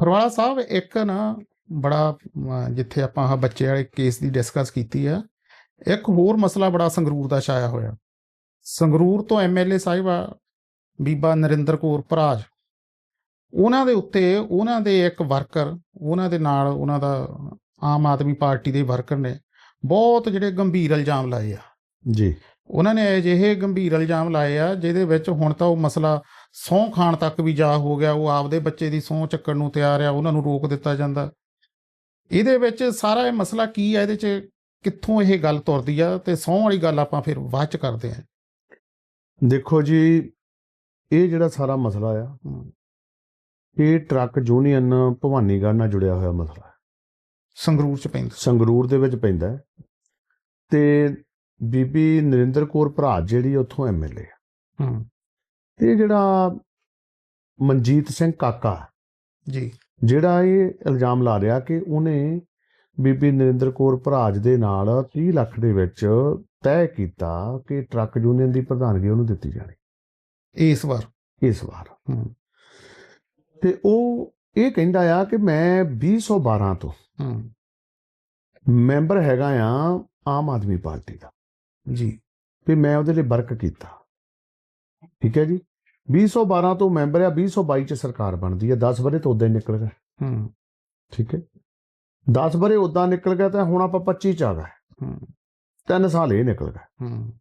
ਫਰਵਾਲਾ ਸਾਹਿਬ ਇੱਕ ਨਾ ਬੜਾ ਜਿੱਥੇ ਆਪਾਂ ਆਹ ਬੱਚੇ ਵਾਲੇ ਕੇਸ ਦੀ ਡਿਸਕਸ ਕੀਤੀ ਆ ਇੱਕ ਹੋਰ ਮਸਲਾ ਬੜਾ ਸੰਗਰੂਰ ਦਾ ਛਾਇਆ ਹੋਇਆ। ਸੰਗਰੂਰ ਤੋਂ ਐਮਐਲਏ ਸਾਹਿਬਾ ਬੀਬਾ ਨਰਿੰਦਰ ਕੌਰ ਭਰਾਜ। ਉਹਨਾਂ ਦੇ ਉੱਤੇ ਉਹਨਾਂ ਦੇ ਇੱਕ ਵਰਕਰ ਉਹਨਾਂ ਦੇ ਨਾਲ ਉਹਨਾਂ ਦਾ ਆਮ ਆਦਮੀ ਪਾਰਟੀ ਦੇ ਵਰਕਰ ਨੇ ਬਹੁਤ ਜਿਹੜੇ ਗੰਭੀਰ ਇਲਜ਼ਾਮ ਲਾਏ ਆ। ਜੀ। ਉਹਨਾਂ ਨੇ ਅਜਿਹੇ ਗੰਭੀਰ ਇਲਜ਼ਾਮ ਲਾਏ ਆ ਜਿਹਦੇ ਵਿੱਚ ਹੁਣ ਤਾਂ ਉਹ ਮਸਲਾ ਸਹੁੰ ਖਾਣ ਤੱਕ ਵੀ ਜਾ ਹੋ ਗਿਆ ਉਹ ਆਪਦੇ ਬੱਚੇ ਦੀ ਸਹੁੰ ਚੱਕਣ ਨੂੰ ਤਿਆਰ ਆ ਉਹਨਾਂ ਨੂੰ ਰੋਕ ਦਿੱਤਾ ਜਾਂਦਾ। ਇਹਦੇ ਵਿੱਚ ਸਾਰਾ ਇਹ ਮਸਲਾ ਕੀ ਆ ਇਹਦੇ 'ਚ ਕਿੱਥੋਂ ਇਹ ਗੱਲ ਤੁਰਦੀ ਆ ਤੇ ਸਹੁੰ ਵਾਲੀ ਗੱਲ ਆਪਾਂ ਫਿਰ ਬਾਅਦ 'ਚ ਕਰਦੇ ਆ। ਦੇਖੋ ਜੀ ਇਹ ਜਿਹੜਾ ਸਾਰਾ ਮਸਲਾ ਆ ਇਹ ਟਰੱਕ ਯੂਨੀਅਨ ਭਵਾਨੀਗੜ੍ਹ ਨਾਲ ਜੁੜਿਆ ਹੋਇਆ ਮਸਲਾ ਹੈ। ਸੰਗਰੂਰ 'ਚ ਪੈਂਦਾ। ਸੰਗਰੂਰ ਦੇ ਵਿੱਚ ਪੈਂਦਾ ਹੈ ਤੇ ਬੀਬੀ ਨਰਿੰਦਰ ਕੌਰ ਭਰਾ ਜਿਹੜੀ ਉੱਥੋਂ ਐਮਐਲਏ ਆ। ਹੂੰ। ਇਹ ਜਿਹੜਾ ਮਨਜੀਤ ਸਿੰਘ ਕਾਕਾ ਜੀ। ਜਿਹੜਾ ਇਹ ਇਲਜ਼ਾਮ ਲਾ ਰਿਹਾ ਕਿ ਉਹਨੇ ਬੀਬੀ ਨਰਿੰਦਰ ਕੌਰ ਭਰਾਜ ਦੇ ਨਾਲ 30 ਲੱਖ ਦੇ ਵਿੱਚ ਤੈਅ ਕੀਤਾ ਕਿ ਟਰੱਕ ਯੂਨੀਅਨ ਦੀ ਪ੍ਰਧਾਨਗੀ ਉਹਨੂੰ ਦਿੱਤੀ ਜਾਣੀ। ਇਸ ਵਾਰ। ਇਸ ਵਾਰ। ਤੇ ਉਹ ਇਹ ਕਹਿੰਦਾ ਆ ਕਿ ਮੈਂ 2012 ਤੋਂ ਮੈਂਬਰ ਹੈਗਾ ਆ ਆਮ ਆਦਮੀ ਪਾਰਟੀ ਦਾ। ਜੀ। ਵੀ ਮੈਂ ਉਹਦੇ ਲਈ ਵਰਕ ਕੀਤਾ। ਠੀਕ ਹੈ ਜੀ? 2012 ਤੋਂ ਮੈਂਬਰ ਆ 2022 ਚ ਸਰਕਾਰ ਬਣਦੀ ਹੈ 10 ਬਰੇ ਤੋਂ ਉਦਾਂ ਹੀ ਨਿਕਲ ਗਏ ਹੂੰ। ਠੀਕ ਹੈ। 10 ਬਰੇ ਉਦਾਂ ਨਿਕਲ ਗਿਆ ਤਾਂ ਹੁਣ ਆਪਾਂ 25 ਚ ਆ ਗਏ। ਹੂੰ। ਤਿੰਨ ਸਾਲ ਇਹ ਨਿਕਲ ਗਏ। ਹੂੰ।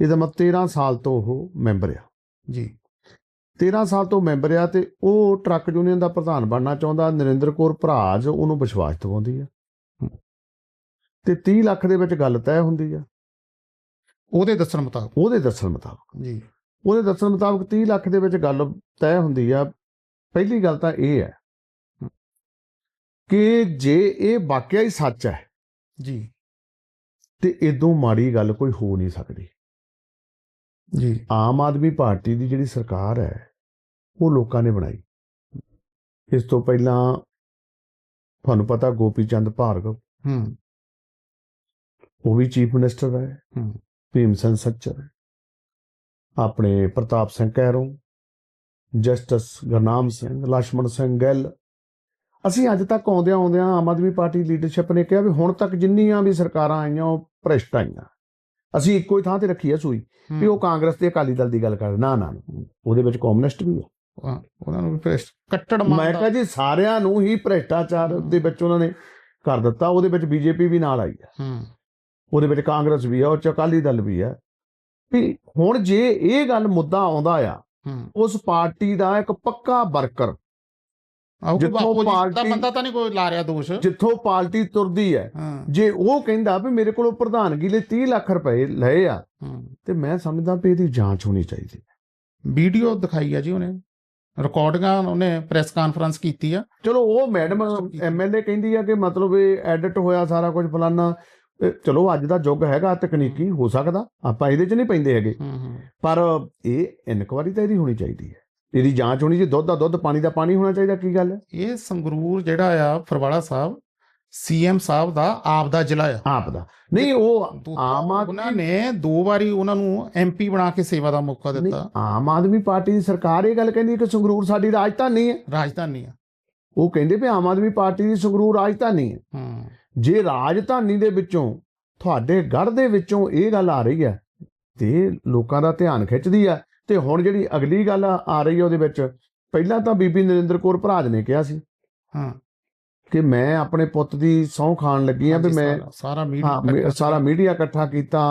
ਇਹਦਾ ਮਤਲਬ 13 ਸਾਲ ਤੋਂ ਉਹ ਮੈਂਬਰ ਆ। ਜੀ। 13 ਸਾਲ ਤੋਂ ਮੈਂਬਰ ਆ ਤੇ ਉਹ ਟਰੱਕ ਯੂਨੀਅਨ ਦਾ ਪ੍ਰਧਾਨ ਬਣਨਾ ਚਾਹੁੰਦਾ ਨਰਿੰਦਰ ਕੌਰ ਭਰਾਜ ਉਹਨੂੰ ਵਿਸ਼ਵਾਸ ਦਿਵਾਉਂਦੀ ਆ। ਤੇ 30 ਲੱਖ ਦੇ ਵਿੱਚ ਗੱਲ ਤੈਅ ਹੁੰਦੀ ਆ। ਉਹਦੇ ਦੱਸਣ ਮੁਤਾਬਕ। ਉਹਦੇ ਦੱਸਣ ਮੁਤਾਬਕ। ਜੀ। ਉਹਦੇ ਦੱਸਣ ਮੁਤਾਬਕ 30 ਲੱਖ ਦੇ ਵਿੱਚ ਗੱਲ ਤੈਅ ਹੁੰਦੀ ਆ। ਪਹਿਲੀ ਗੱਲ ਤਾਂ ਇਹ ਹੈ ਕਿ ਜੇ ਇਹ ਵਾਕਿਆ ਹੀ ਸੱਚ ਹੈ ਜੀ। ਤੇ ਇਦੋਂ ਮਾੜੀ ਗੱਲ ਕੋਈ ਹੋ ਨਹੀਂ ਸਕਦੀ। ਜੀ। ਆਮ ਆਦਮੀ ਪਾਰਟੀ ਦੀ ਜਿਹੜੀ ਸਰਕਾਰ ਹੈ ਉਹ ਲੋਕਾਂ ਨੇ ਬਣਾਈ। ਇਸ ਤੋਂ ਪਹਿਲਾਂ ਤੁਹਾਨੂੰ ਪਤਾ ਗੋਪੀ ਚੰਦ ਭਾਰਗਵ। ਹੂੰ। ਉਹ ਵੀ ਚੀਫ ਮਿਨਿਸਟਰ ਰਹੇ। ਹੂੰ। ਭੀਮ ਸਿੰਘ ਸੱਚਰ ਆਪਣੇ ਪ੍ਰਤਾਪ ਸਿੰਘ ਕੈਰੋਂ ਜਸਟਿਸ ਗਰਨਾਮ ਸਿੰਘ ਲక్ష్మణ ਸਿੰਘ ਗਿੱਲ। ਅਸੀਂ ਅੱਜ ਤੱਕ ਆਉਂਦਿਆਂ ਆਉਂਦਿਆਂ ਆਮ ਆਦਮੀ ਪਾਰਟੀ ਲੀਡਰਸ਼ਿਪ ਨੇ ਕਿਹਾ ਵੀ ਹੁਣ ਤੱਕ ਜਿੰਨੀਆਂ ਵੀ ਸਰਕਾਰਾਂ ਆਈਆਂ ਉਹ ਭ੍ਰਿਸ਼ਟ ਆਈਆਂ। ਅਸੀਂ ਇੱਕੋ ਹੀ ਥਾਂ ਤੇ ਰੱਖੀ ਆ ਸੂਈ ਵੀ ਉਹ ਕਾਂਗਰਸ ਤੇ ਅਕਾਲੀ ਦਲ ਦੀ ਗੱਲ ਕਰ ਨਾ ਨਾ ਉਹਦੇ ਵਿੱਚ ਕਮਿਊਨਿਸਟ ਵੀ ਆ। ਉਹਨਾਂ ਨੂੰ ਭ੍ਰਿਸ਼ਟ ਕੱਟੜ ਮੈਂ ਕਹਾਂ ਜੀ ਸਾਰਿਆਂ ਨੂੰ ਹੀ ਭ੍ਰਿਸ਼ਟਾਚਾਰ ਦੇ ਵਿੱਚ ਉਹਨਾਂ ਨੇ ਕਰ ਦਿੱਤਾ। ਉਹਦੇ ਵਿੱਚ ਬੀਜੇਪੀ ਵੀ ਨਾਲ ਆਈ ਹੈ। ਉਹਦੇ ਵਿੱਚ ਕਾਂਗਰਸ ਵੀ ਆ ਉਹ ਚ ਅਕਾਲੀ ਦਲ ਵੀ ਹੈ ਵੀ ਹੁਣ ਜੇ ਇਹ ਗੱਲ ਮੁੱਦਾ ਆਉਂਦਾ ਆ ਹੂੰ। ਉਸ ਪਾਰਟੀ ਦਾ ਇੱਕ ਪੱਕਾ ਵਰਕਰ ਜਿੱਥੋਂ ਪਾਰਟੀ- ਬੰਦਾ ਤਾਂ ਨਹੀਂ ਕੋਈ ਲਾ ਰਿਹਾ ਦੋਸ਼। ਜਿੱਥੋਂ ਪਾਰਟੀ ਤੁਰਦੀ ਹੈ ਹਾਂ। ਜੇ ਉਹ ਕਹਿੰਦਾ ਵੀ ਮੇਰੇ ਕੋਲੋਂ ਪ੍ਰਧਾਨਗੀ ਲਈ 30 ਲੱਖ ਰੁਪਏ ਲਏ ਆ ਹੂੰ। ਤੇ ਮੈਂ ਸਮਝਦਾ ਵੀ ਇਹਦੀ ਜਾਂਚ ਹੋਣੀ ਚਾਹੀਦੀ ਵੀਡੀਓ ਦਿਖਾਈ ਆ ਜੀ ਉਹਨੇ ਰਿਕਾਰਡਿੰਗਾਂ ਉਹਨੇ ਪ੍ਰੈਸ ਕਾਨਫਰੰਸ ਕੀਤੀ ਆ। ਚਲੋ ਉਹ ਮੈਡਮ ਹੈ। ਐਮਐਲਏ ਕਹਿੰਦੀ ਆ ਕਿ ਮਤਲਬ ਇਹ ਐਡਿਟ ਹੋਇਆ ਸਾਰਾ ਕੁਝ ਫਲਾਨਾ ਚਲੋ ਅੱਜ ਦਾ ਯੁੱਗ ਹੈਗਾ ਤਕਨੀਕੀ ਹੋ ਸਕਦਾ ਆਪਾਂ ਇਹਦੇ 'ਚ ਨਹੀਂ ਪੈਂਦੇ ਹੈਗੇ। ਹੂੰ ਹੂੰ। ਪਰ ਇਹ ਇਨਕੁਆਰੀ ਤਾਂ ਇਹਦੀ ਹੋਣੀ ਚਾਹੀਦੀ ਹੈ। ਇਹਦੀ ਜਾਂਚ ਹੋਣੀ ਜੀ ਦੁੱਧ ਦਾ ਦੁੱਧ ਪਾਣੀ ਦਾ ਪਾਣੀ ਹੋਣਾ ਚਾਹੀਦਾ ਕੀ ਗੱਲ ਹੈ? ਇਹ ਸੰਗਰੂਰ ਜਿਹੜਾ ਆ ਫਰਵਾੜਾ ਸਾਹਿਬ ਸੀਐਮ ਸਾਹਿਬ ਦਾ ਆਪ ਦਾ ਜ਼ਿਲ੍ਹਾ ਆ। ਆਪ ਦਾ। ਨਹੀਂ ਉਹ ਆਮ ਉਹਨਾਂ ਆਦਮੀ ਨੇ ਦੋ ਵਾਰੀ ਉਹਨਾਂ ਨੂੰ ਐਮਪੀ ਬਣਾ ਕੇ ਸੇਵਾ ਦਾ ਮੌਕਾ ਨਹੀਂ, ਦਿੱਤਾ। ਆਮ ਆਦਮੀ ਪਾਰਟੀ ਦੀ ਸਰਕਾਰ ਇਹ ਗੱਲ ਕਹਿੰਦੀ ਹੈ ਕਿ ਸੰਗਰੂਰ ਸਾਡੀ ਰਾਜਧਾਨੀ ਹੈ। ਰਾਜਧਾਨੀ ਆ। ਉਹ ਕਹਿੰਦੇ ਵੀ ਆਮ ਆਦਮੀ ਪਾਰਟੀ ਦੀ ਸੰਗਰੂਰ ਰਾਜਧਾਨੀ ਹੈ। ਹੂੰ। ਜੇ ਰਾਜਧਾਨੀ ਦੇ ਵਿੱਚੋਂ ਤੁਹਾਡੇ ਗੜ ਦੇ ਵਿੱਚੋਂ ਇਹ ਗੱਲ ਆ ਰਹੀ ਹੈ ਤੇ ਲੋਕਾਂ ਦਾ ਧਿਆਨ ਖਿੱਚਦੀ ਆ ਤੇ ਹੁਣ ਜਿਹੜੀ ਅਗਲੀ ਗੱਲ ਆ ਰਹੀ ਹੈ ਉਹਦੇ ਵਿੱਚ ਪਹਿਲਾਂ ਤਾਂ ਬੀਬੀ ਨਰਿੰਦਰ ਕੌਰ ਭਰਾਜ ਨੇ ਕਿਹਾ ਸੀ ਹਾਂ। ਕਿ ਮੈਂ ਆਪਣੇ ਪੁੱਤ ਦੀ ਸਹੁੰ ਖਾਣ ਲੱਗੀ ਆ ਵੀ ਮੈਂ ਸਾਰਾ- ਮੀਡੀਆ ਹਾਂ ਸਾਰਾ ਮੀਡੀਆ ਇਕੱਠਾ ਕੀਤਾ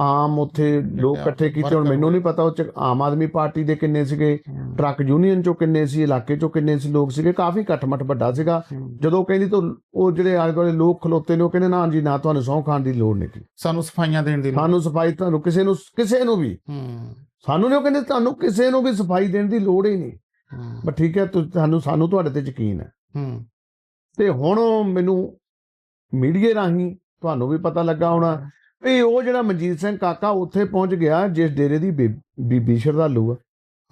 ਆਮ ਉੱਥੇ ਲੋਕ ਇਕੱਠੇ ਕੀਤੇ ਹੁਣ ਮੈਨੂੰ ਨਹੀਂ ਪਤਾ ਉਹ ਚ ਆਮ ਆਦਮੀ ਪਾਰਟੀ ਦੇ ਕਿੰਨੇ ਸੀਗੇ ਟਰੱਕ ਯੂਨੀਅਨ ਚੋਂ ਕਿੰਨੇ ਸੀ ਇਲਾਕੇ ਚੋਂ ਕਿੰਨੇ ਸੀ ਲੋਕ ਸੀਗੇ ਕਾਫੀ ਇਕੱਠ-ਮੱਠ ਵੱਡਾ ਸੀਗਾ। ਜਦੋਂ ਕਹਿੰਦੀ ਤਾਂ ਉਹ ਜਿਹੜੇ ਆਲੇ ਦੁਆਲੇ ਲੋਕ ਖਲੋਤੇ ਨੇ ਉਹ ਕਹਿੰਦੇ ਨਾ ਜੀ ਨਾ ਤੁਹਾਨੂੰ ਸਹੁੰ ਖਾਣ ਦੀ ਲੋੜ ਨਹੀਂ। ਸਾਨੂੰ ਸਫਾਈਆਂ ਦੇਣ ਦੀ ਸਾਨੂੰ ਸਫ਼ਾਈ ਤੁਹਾਨੂੰ ਕਿਸੇ ਨੂੰ ਕਿਸੇ ਨੂੰ ਵੀ। ਸਾਨੂੰ ਨਹੀਂ ਉਹ ਕਹਿੰਦੇ ਤੁਹਾਨੂੰ ਕਿਸੇ ਨੂੰ ਵੀ ਸਫ਼ਾਈ ਦੇਣ ਦੀ ਲੋੜ ਹੀ ਨਹੀਂ। ਬਸ ਠੀਕ ਹੈ ਤੁਹਾਨੂੰ ਸਾਨੂੰ ਤੁਹਾਡੇ ਤੇ ਯਕੀਨ ਹੈ। ਤੇ ਹੁਣ ਮੈਨੂੰ ਮੀਡੀਆ ਰਾਹੀਂ ਤੁਹਾਨੂੰ ਵੀ ਪਤਾ ਲੱਗਾ ਹੋਣਾ ਵੀ ਉਹ ਜਿਹੜਾ ਮਨਜੀਤ ਸਿੰਘ ਕਾਕਾ ਉੱਥੇ ਪਹੁੰਚ ਗਿਆ ਜਿਸ ਡੇਰੇ ਦੀ ਬੀਬੀ ਸ਼ਰਧਾਲੂ ਆ।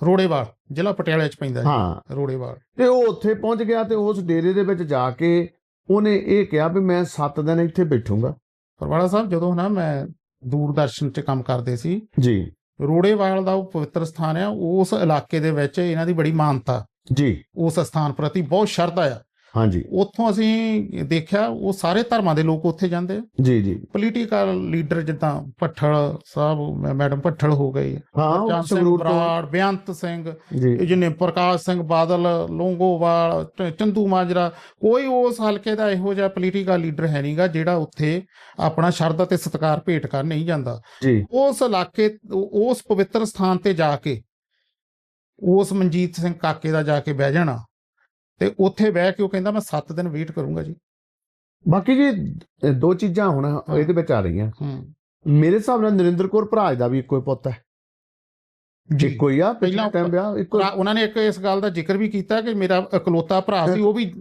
ਰੋੜੇਵਾਲ ਜ਼ਿਲ੍ਹਾ ਪਟਿਆਲੇ ਚ ਪੈਂਦਾ ਹਾਂ। ਰੋੜੇਵਾਲ। ਤੇ ਉਹ ਉੱਥੇ ਪਹੁੰਚ ਗਿਆ ਤੇ ਉਸ ਡੇਰੇ ਦੇ ਵਿੱਚ ਜਾ ਕੇ ਉਹਨੇ ਇਹ ਕਿਹਾ ਵੀ ਮੈਂ 7 ਦਿਨ ਇੱਥੇ ਬੈਠੂੰਗਾ। ਫਰਵਾੜਾ ਸਾਹਿਬ ਜਦੋਂ ਨਾ ਮੈਂ ਦੂਰਦਰਸ਼ਨ 'ਚ ਕੰਮ ਕਰਦੇ ਸੀ ਜੀ। ਰੋੜੇਵਾਲ ਦਾ ਉਹ ਪਵਿੱਤਰ ਸਥਾਨ ਆ ਉਸ ਇਲਾਕੇ ਦੇ ਵਿੱਚ ਇਹਨਾਂ ਦੀ ਬੜੀ ਮਾਨਤਾ। ਜੀ। ਉਸ ਸਥਾਨ ਪ੍ਰਤੀ ਬਹੁਤ ਸ਼ਰਧਾ ਆ। ਹਾਂਜੀ। ਉੱਥੋਂ ਅਸੀਂ ਦੇਖਿਆ ਉਹ ਸਾਰੇ ਧਰਮਾਂ ਦੇ ਲੋਕ ਉੱਥੇ ਜਾਂਦੇ ਆ। ਜੀ ਜੀ। ਪੋਲੀਟੀਕਲ ਲੀਡਰ ਜਿੱਦਾਂ ਭੱਠਲ ਸਾਹਿਬ ਮੈਡਮ ਭੱਠਲ ਹੋ ਗਈ। ਹਾਂ ਸੰਗਰੂਰ ਤੋਂ। ਬਰਾੜ ਬੇਅੰਤ ਸਿੰਘ ਜਿਹਨੇ ਪ੍ਰਕਾਸ਼ ਸਿੰਘ ਬਾਦਲ ਲੋਂਗੋਵਾਲ ਚੰਦੂ ਮਾਜਰਾ ਕੋਈ ਉਸ ਹਲਕੇ ਦਾ ਇਹੋ ਜਿਹਾ ਪੋਲੀਟੀਕਲ ਲੀਡਰ ਹੈ ਨਹੀਂਗਾ ਜਿਹੜਾ ਉੱਥੇ ਆਪਣਾ ਸ਼ਰਧਾ ਤੇ ਸਤਿਕਾਰ ਭੇਟ ਕਰ ਨਹੀਂ ਜਾਂਦਾ। ਜੀ। ਉਸ ਇਲਾਕੇ ਉਸ ਪਵਿੱਤਰ ਸਥਾਨ ਤੇ ਜਾ ਕੇ ਉਸ ਮਨਜੀਤ ਸਿੰਘ ਕਾਕੇ ਦਾ ਜਾ ਕੇ ਬਹਿ ਜਾਣਾ। ਤੇ ਉੱਥੇ ਬਹਿ ਕੇ ਉਹ ਕਹਿੰਦਾ ਮੈਂ 7 ਦਿਨ ਵੇਟ ਕਰੂੰਗਾ ਜੀ। ਬਾਕੀ ਜੀ ਦੋ ਚੀਜ਼ਾਂ ਹੁਣ ਇਹਦੇ ਵਿੱਚ ਆ ਰਹੀਆਂ। ਹੂੰ। ਮੇਰੇ ਹਿਸਾਬ ਨਾਲ ਨਰਿੰਦਰ ਕੌਰ ਭਰਾਜ ਦਾ ਵੀ ਇੱਕੋ ਹੀ ਪੁੱਤ ਹੈ। ਜੀ। ਹੀ ਆ ਪਹਿਲਾਂ ਟਾਈਮ ਵਿਆਹ ਇੱਕੋ ਉਹਨਾਂ ਨੇ ਇੱਕ ਇਸ ਗੱਲ ਦਾ ਜ਼ਿਕਰ ਵੀ ਕੀਤਾ ਕਿ ਮੇਰਾ ਇਕਲੌਤਾ ਭਰਾ ਸੀ ਉਹ ਵੀ।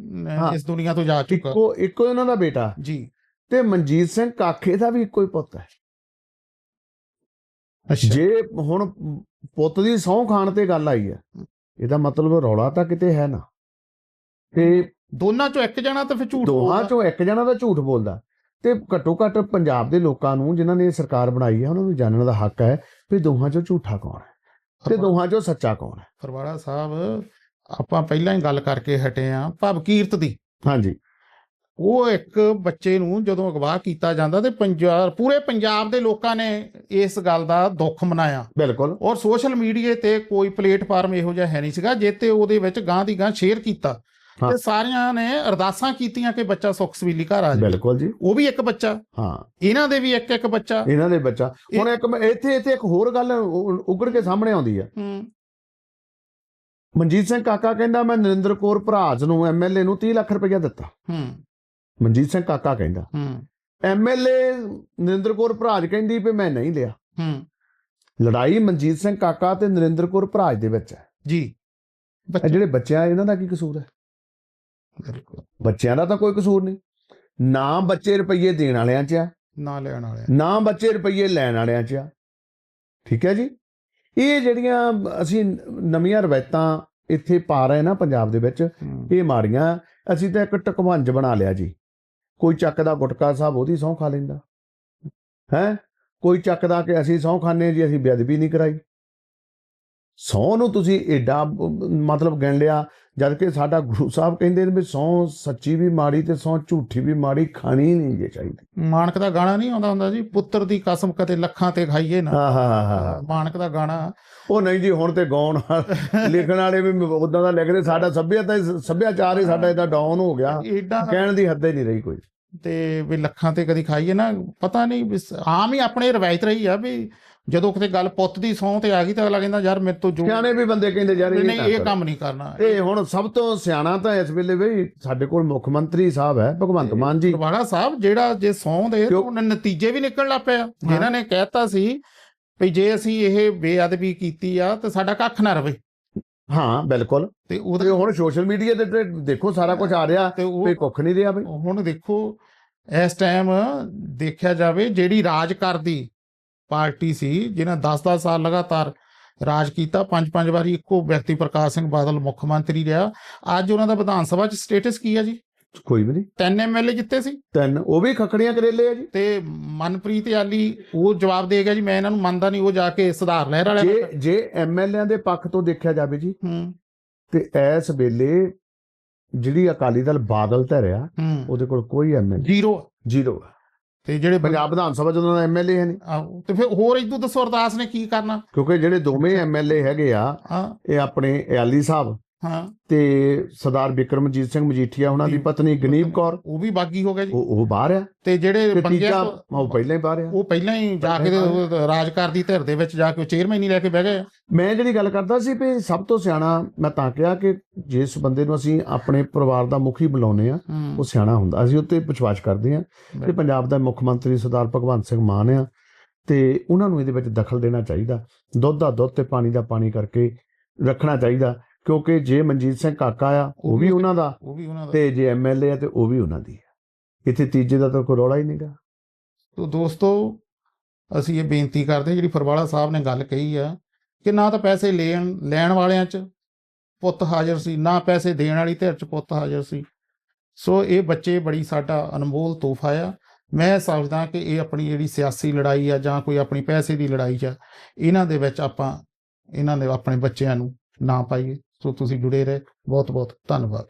ਇਸ ਦੁਨੀਆ ਤੋਂ ਜਾ ਚੁੱਕਾ। ਇੱਕੋ ਇੱਕੋ ਉਹਨਾਂ ਦਾ ਬੇਟਾ। ਜੀ। ਤੇ ਮਨਜੀਤ ਸਿੰਘ ਕਾਕੇ ਦਾ ਵੀ ਇੱਕੋ ਹੀ ਪੁੱਤ ਹੈ। ਅੱਛਾ। ਜੇ ਹੁਣ ਪੁੱਤ ਦੀ ਸਹੁੰ ਖਾਣ ਤੇ ਗੱਲ ਆਈ ਹੈ। ਇਹਦਾ ਮਤਲਬ ਰੌਲਾ ਤਾਂ ਕਿਤੇ ਹੈ ਨਾ। ਤੇ ਦੋਨਾਂ ਚੋਂ ਇੱਕ ਜਣਾ ਤਾਂ ਫਿਰ ਝੂਠ ਦੋਹਾਂ। ਚੋਂ ਇੱਕ ਜਣਾ ਦਾ ਝੂਠ ਬੋਲਦਾ। ਤੇ ਘੱਟੋ ਘੱਟ ਪੰਜਾਬ ਦੇ ਲੋਕਾਂ ਨੂੰ ਜਿਨ੍ਹਾਂ ਨੇ ਸਰਕਾਰ ਬਣਾਈ ਹੈ ਉਹਨਾਂ ਨੂੰ ਜਾਣਨ ਦਾ ਹੱਕ ਹੈ ਵੀ ਦੋਹਾਂ ਚੋਂ ਝੂਠਾ ਕੌਣ ਹੈ ਤੇ ਦੋਹਾਂ ਚੋਂ ਸੱਚਾ ਕੌਣ ਹੈ। ਫਰਵਾੜਾ ਸਾਹਿਬ ਆਪਾਂ ਪਹਿਲਾਂ ਹੀ ਗੱਲ ਕਰਕੇ ਹਟੇ ਆ ਭਵ ਕੀਰਤ ਦੀ। ਹਾਂਜੀ। ਉਹ ਇੱਕ ਬੱਚੇ ਨੂੰ ਜਦੋਂ ਅਗਵਾ ਕੀਤਾ ਜਾਂਦਾ ਤੇ ਪੰਜਾਬ ਪੂਰੇ ਪੰਜਾਬ ਦੇ ਲੋਕਾਂ ਨੇ ਇਸ ਗੱਲ ਦਾ ਦੁੱਖ ਮਨਾਇਆ। ਬਿਲਕੁਲ। ਔਰ ਸੋਸ਼ਲ ਮੀਡੀਆ ਤੇ ਕੋਈ ਪਲੇਟਫਾਰਮ ਇਹੋ ਜਿਹਾ ਹੈ ਨਹੀਂ ਸੀਗਾ ਜਿੱਤੇ ਉਹਦੇ ਵਿੱਚ ਗਾਂ ਦੀ ਗਾਂ ਸ਼ੇਅਰ ਕੀਤਾ। ਤੇ ਸਾਰਿਆਂ ਨੇ ਅਰਦਾਸਾਂ ਕੀਤੀਆਂ ਕਿ ਬੱਚਾ ਸੁੱਖ ਸਵੀਲੀ ਘਰ ਆ ਜਾਵੇ। ਬਿਲਕੁਲ ਜੀ। ਉਹ ਵੀ ਇੱਕ ਬੱਚਾ। ਹਾਂ। ਇਹਨਾਂ ਦੇ ਵੀ ਇੱਕ ਇੱਕ ਬੱਚਾ। ਇਹਨਾਂ ਦੇ ਬੱਚਾ। ਹੁਣ ਇੱਕ ਇੱਥੇ ਇੱਥੇ ਇੱਕ ਹੋਰ ਗੱਲ ਉਗੜ ਕੇ ਸਾਹਮਣੇ ਆਉਂਦੀ ਹੂੰ। ਮਨਜੀਤ ਸਿੰਘ ਕਾਕਾ ਕਹਿੰਦਾ ਮੈਂ ਨਰਿੰਦਰ ਕੌਰ ਭਰਾਜ ਨੂੰ ਐਮਐਲਏ ਨੂੰ 30 ਲੱਖ ਰੁਪਇਆ ਦਿੱਤਾ। ਹੂੰ। ਮਨਜੀਤ ਸਿੰਘ ਕਾਕਾ ਕਹਿੰਦਾ ਹੂੰ। ਐਮਐਲਏ ਨਰਿੰਦਰ ਕੌਰ ਭਰਾਜ ਕਹਿੰਦੀ ਵੀ ਮੈਂ ਨਹੀਂ ਲਿਆ। ਹੂੰ। ਲੜਾਈ ਮਨਜੀਤ ਸਿੰਘ ਕਾਕਾ ਤੇ ਨਰਿੰਦਰ ਕੌਰ ਭਰਾਜ ਦੇ ਵਿੱਚ ਹੈ। ਜੀ। ਜਿਹੜੇ ਬੱਚਿਆਂ ਇਹਨਾਂ ਦਾ ਕੀ ਕਸੂਰ ਹੈ? ਬੱਚਿਆਂ ਦਾ ਤਾਂ ਕੋਈ ਕਸੂਰ ਨਹੀਂ। ਨਾ ਬੱਚੇ ਰੁਪਈਏ ਦੇਣ ਵਾਲਿਆਂ 'ਚ ਆ ਨਾ ਲੈਣ ਵਾਲੇ ਨਾ ਬੱਚੇ ਰੁਪਈਏ ਲੈਣ ਵਾਲਿਆਂ 'ਚ ਆ। ਠੀਕ ਹੈ ਜੀ? ਇਹ ਜਿਹੜੀਆਂ ਅਸੀਂ ਨਵੀਆਂ ਰਵਾਇਤਾਂ ਇੱਥੇ ਪਾ ਰਹੇ ਨਾ ਪੰਜਾਬ ਦੇ ਵਿੱਚ। ਇਹ ਮਾੜੀਆਂ ਅਸੀਂ ਤਾਂ ਇੱਕ ਟਕਵੰਜ ਬਣਾ ਲਿਆ ਜੀ। ਕੋਈ ਚੱਕਦਾ ਗੁਟਕਾ ਸਾਹਿਬ ਉਹਦੀ ਸਹੁੰ ਖਾ ਲੈਂਦਾ। ਹੈ? ਕੋਈ ਚੱਕਦਾ ਕਿ ਅਸੀਂ ਸਹੁੰ ਖਾਂਦੇ ਜੀ ਅਸੀਂ ਬੇਅਦਬੀ ਨਹੀਂ ਕਰਾਈ। ਸਹੁੰ ਨੂੰ ਤੁਸੀਂ ਏਡਾ ਬ- ਮਤਲਬ ਗਿਣ ਲਿਆ ਜਦ ਕਿ ਸਾਡਾ ਗੁਰੂ ਸਾਹਿਬ ਕਹਿੰਦੇ ਨੇ ਵੀ ਸਹੁੰ ਸੱਚੀ ਵੀ ਮਾੜੀ ਤੇ ਸਹੁੰ ਝੂਠੀ ਵੀ ਮਾੜੀ ਖਾਣੀ ਨਹੀਂ ਜੇ ਚਾਹੀਦੀ। ਮਾਨਕ ਦਾ ਗਾਣਾ ਨਹੀਂ ਆਉਂਦਾ ਹੁੰਦਾ ਜੀ ਪੁੱਤਰ ਦੀ ਕਸਮ ਕਦੇ ਲੱਖਾਂ ਤੇ ਖਾਈਏ ਨਾ। ਹਾਂ ਹਾਂ ਮਾਨਕ ਦਾ ਗਾਣਾ। ਉਹ ਨਹੀਂ ਜੀ ਹੁਣ ਤੇ ਗਾਉਣ ਲਿਖਣ ਵਾਲੇ ਵੀ ਉਦਾਂ ਦਾ ਲਿਖਦੇ ਸਾਡਾ ਸੱਭਿਅਤਾ ਸੱਭਿਆਚਾਰ ਹੀ ਸਾਡਾ ਇਹਦਾ ਡਾਊਨ ਹੋ ਗਿਆ। ਕਹਿਣ ਦੀ ਹੱਦ ਹੀ ਨਹੀਂ ਰਹੀ ਕੋਈ। ਤੇ ਵੀ ਲੱਖਾਂ ਤੇ ਕਦੀ ਖਾਈਏ ਨਾ ਪਤਾ ਨਹੀਂ ਆਮ ਹੀ ਆਪਣੇ ਰਵਾਇਤ ਰਹੀ ਆ ਵੀ ਜਦੋਂ ਕਿਤੇ ਗੱਲ ਪੁੱਤ ਦੀ ਸੌਂ ਤੇ ਆ ਗਈ ਤਾਂ ਅਗਲਾ ਕਹਿੰਦਾ ਯਾਰ ਮੇਰੇ ਤੋਂ ਜੋ ਸਿਆਣੇ ਵੀ ਬੰਦੇ ਕਹਿੰਦੇ ਯਾਰ ਇਹ ਨਹੀਂ ਇਹ ਕੰਮ ਨਹੀਂ ਕਰਨਾ। ਤੇ ਹੁਣ ਸਭ ਤੋਂ ਸਿਆਣਾ ਤਾਂ ਇਸ ਵੇਲੇ ਵੀ ਸਾਡੇ ਕੋਲ ਮੁੱਖ ਮੰਤਰੀ ਸਾਹਿਬ ਹੈ ਭਗਵੰਤ ਮਾਨ ਜੀ। ਪਰਵਾੜਾ ਸਾਹਿਬ ਜਿਹੜਾ ਜੇ ਸੌਂ ਦੇ? ਉਹਨਾਂ ਨਤੀਜੇ ਵੀ ਨਿਕਲਣ ਲੱਗ ਪਿਆ। ਜਿਨ੍ਹਾਂ ਨੇ ਕਹਿਤਾ ਸੀ ਵੀ ਜੇ ਅਸੀਂ ਇਹ ਬੇਅਦਬੀ ਕੀਤੀ ਆ ਤੇ ਸਾਡਾ ਕੱਖ ਨਾ ਰਵੇ। ਹਾਂ ਬਿਲਕੁਲ। ਤੇ ਤੇ ਉਹਦੇ ਹੁਣ ਸੋਸ਼ਲ ਮੀਡੀਆ ਤੇ ਦੇਖੋ ਸਾਰਾ ਕੁਝ ਆ ਰਿਹਾ ਤੇ ਉਹ ਕੁੱਖ ਨਹੀਂ ਰਿਹਾ ਬਈ। ਹੁਣ ਦੇਖੋ ਇਸ ਟਾਈਮ ਦੇਖਿਆ ਜਾਵੇ ਜਿਹੜੀ ਰਾਜ ਕਰਦੀ ਪਾਰਟੀ ਸੀ ਜਿਨ੍ਹਾਂ 10-10 ਸਾਲ ਲਗਾਤਾਰ ਰਾਜ ਕੀਤਾ ਪੰਜ ਪੰਜ ਵਾਰੀ ਇੱਕੋ ਵਿਅਕਤੀ ਪ੍ਰਕਾਸ਼ ਸਿੰਘ ਬਾਦਲ ਮੁੱਖ ਮੰਤਰੀ ਰਿਹਾ। ਅੱਜ ਉਹਨਾਂ ਦਾ ਵਿਧਾਨ ਸਭਾ 'ਚ ਸਟੇਟਸ ਕੀ ਆ ਜੀ? ਕੋਈ ਵੀ ਨਹੀਂ। ਤਿੰਨ ਐਮਐਲਏ ਜਿੱਤੇ ਸੀ। ਤਿੰਨ ਉਹ ਵੀ ਖਖੜੀਆਂ ਕਰੇਲੇ ਆ ਜੀ। ਤੇ ਮਨਪ੍ਰੀਤ ਆਲੀ ਉਹ ਜਵਾਬ ਦੇ ਗਿਆ ਜੀ ਮੈਂ ਇਹਨਾਂ ਨੂੰ ਮੰਨਦਾ ਨਹੀਂ ਉਹ ਜਾ ਕੇ ਸੁਧਾਰ ਲਹਿਰ ਵਾਲਿਆਂ ਜੇ ਜੇ ਐਮਐਲਏਆਂ ਦੇ ਪੱਖ ਤੋਂ ਦੇਖਿਆ ਜਾਵੇ ਜੀ ਹੂੰ। ਤੇ ਇਸ ਵੇਲੇ ਜਿਹੜੀ ਅਕਾਲੀ ਦਲ ਬਾਦਲ ਧਰਿਆ ਹੂੰ। ਉਹਦੇ ਕੋਲ ਕੋਈ ਐਮਐਲਏ ਜ਼ੀਰੋ। ਜ਼ੀਰੋ ਤੇ ਜਿਹੜੇ ਪੰਜਾਬ ਵਿਧਾਨ ਸਭਾ ਜਦੋਂ ਦਾ ਐਮਐਲਏ ਹੈ ਨਹੀਂ। ਆਹੋ, ਤੇ ਫਿਰ ਹੋਰ ਇਦੋਂ ਦੱਸੋ ਅਰਦਾਸ ਨੇ ਕੀ ਕਰਨਾ? ਕਿਉਂਕਿ ਜਿਹੜੇ ਦੋਵੇਂ ਐਮਐਲਏ ਹੈਗੇ ਆ ਇਹ ਆਪਣੇ ਇਆਲੀ ਸਾਹਿਬ ਹਾਂ। ਤੇ ਸਰਦਾਰ ਬਿਕਰਮਜੀਤ ਸਿੰਘ ਮਜੀਠੀਆ ਉਹਨਾਂ ਦੀ। ਪਤਨੀ ਗਨੀਬ ਕੌਰ। ਉਹ ਵੀ ਬਾਗੀ ਹੋ ਗਿਆ ਜੀ। ਉਹ ਉਹ ਬਾਹਰ ਆ। ਤੇ ਜਿਹੜੇ ਤੋਂ- ਉਹ ਪਹਿਲਾਂ ਹੀ ਬਾਹਰ ਆ। ਉਹ ਪਹਿਲਾਂ ਹੀ ਜਾ ਕੇ ਤੇ ਰਾਜ ਕਰਦੀ ਧਿਰ ਦੇ ਵਿੱਚ ਜਾ ਕੇ ਚੇਅਰਮੈਨ ਹੀ ਲੈ ਕੇ ਬਹਿ ਗਏ। ਮੈਂ ਜਿਹੜੀ ਗੱਲ ਕਰਦਾ ਸੀ ਵੀ ਸਭ ਤੋਂ ਸਿਆਣਾ ਮੈਂ ਤਾਂ ਕਿਹਾ ਕਿ ਜਿਸ ਬੰਦੇ ਨੂੰ ਅਸੀਂ ਆਪਣੇ ਪਰਿਵਾਰ ਦਾ ਮੁਖੀ ਬੁਲਾਉਂਦੇ ਆ ਉਹ ਸਿਆਣਾ ਹੁੰਦਾ। ਅਸੀਂ ਉੱਤੇ ਵਿਸ਼ਵਾਸ ਕਰਦੇ ਆ ਕਿ ਪੰਜਾਬ ਦਾ ਮੁੱਖ ਮੰਤਰੀ ਸਰਦਾਰ ਭਗਵੰਤ ਸਿੰਘ ਮਾਨ ਆ ਤੇ ਉਹਨਾਂ ਨੂੰ ਇਹਦੇ ਵਿੱਚ ਦਖਲ ਦੇਣਾ ਚਾਹੀਦਾ। ਦੁੱਧ ਦਾ ਦੁੱਧ ਤੇ ਪਾਣੀ ਦਾ ਪਾਣੀ ਕਰਕੇ ਰੱਖਣਾ ਚਾਹੀਦਾ। ਕਿਉਂਕਿ ਜੇ ਮਨਜੀਤ ਸਿੰਘ ਕਾਕਾ ਆ ਉਹ ਵੀ ਉਹਨਾਂ ਦਾ। ਉਹ ਵੀ ਉਹਨਾਂ ਦਾ। ਤੇ ਜੇ ਐਮਐਲਏ ਆ ਤੇ ਉਹ ਵੀ ਉਹਨਾਂ ਦੀ ਆ। ਇੱਥੇ ਤੀਜੇ ਦਾ ਤਾਂ ਕੋਈ ਰੌਲਾ ਹੀ ਨਹੀਂਗਾ। ਤੋ ਦੋਸਤੋ ਅਸੀਂ ਇਹ ਬੇਨਤੀ ਕਰਦੇ ਹਾਂ ਜਿਹੜੀ ਫਰਵਾਲਾ ਸਾਹਿਬ ਨੇ ਗੱਲ ਕਹੀ ਆ ਕਿ ਨਾ ਤਾਂ ਪੈਸੇ ਲੈਣ ਲੈਣ ਵਾਲਿਆਂ 'ਚ ਪੁੱਤ ਹਾਜ਼ਰ ਸੀ ਨਾ ਪੈਸੇ ਦੇਣ ਵਾਲੀ ਧਿਰ 'ਚ ਪੁੱਤ ਹਾਜ਼ਰ ਸੀ। ਸੋ ਇਹ ਬੱਚੇ ਬੜੀ ਸਾਡਾ ਅਨਮੋਲ ਤੋਹਫਾ ਆ। ਮੈਂ ਸਮਝਦਾ ਕਿ ਇਹ ਆਪਣੀ ਜਿਹੜੀ ਸਿਆਸੀ ਲੜਾਈ ਆ ਜਾਂ ਕੋਈ ਆਪਣੀ ਪੈਸੇ ਦੀ ਲੜਾਈ ਆ ਇਹਨਾਂ ਦੇ ਵਿੱਚ ਆਪਾਂ ਇਹਨਾਂ ਦੇ ਆਪਣੇ ਬੱਚਿਆਂ ਨੂੰ ਨਾ ਪਾਈਏ। ਸੋ ਤੁਸੀਂ ਜੁੜੇ ਰਹੇ। ਬਹੁਤ ਬਹੁਤ ਧੰਨਵਾਦ।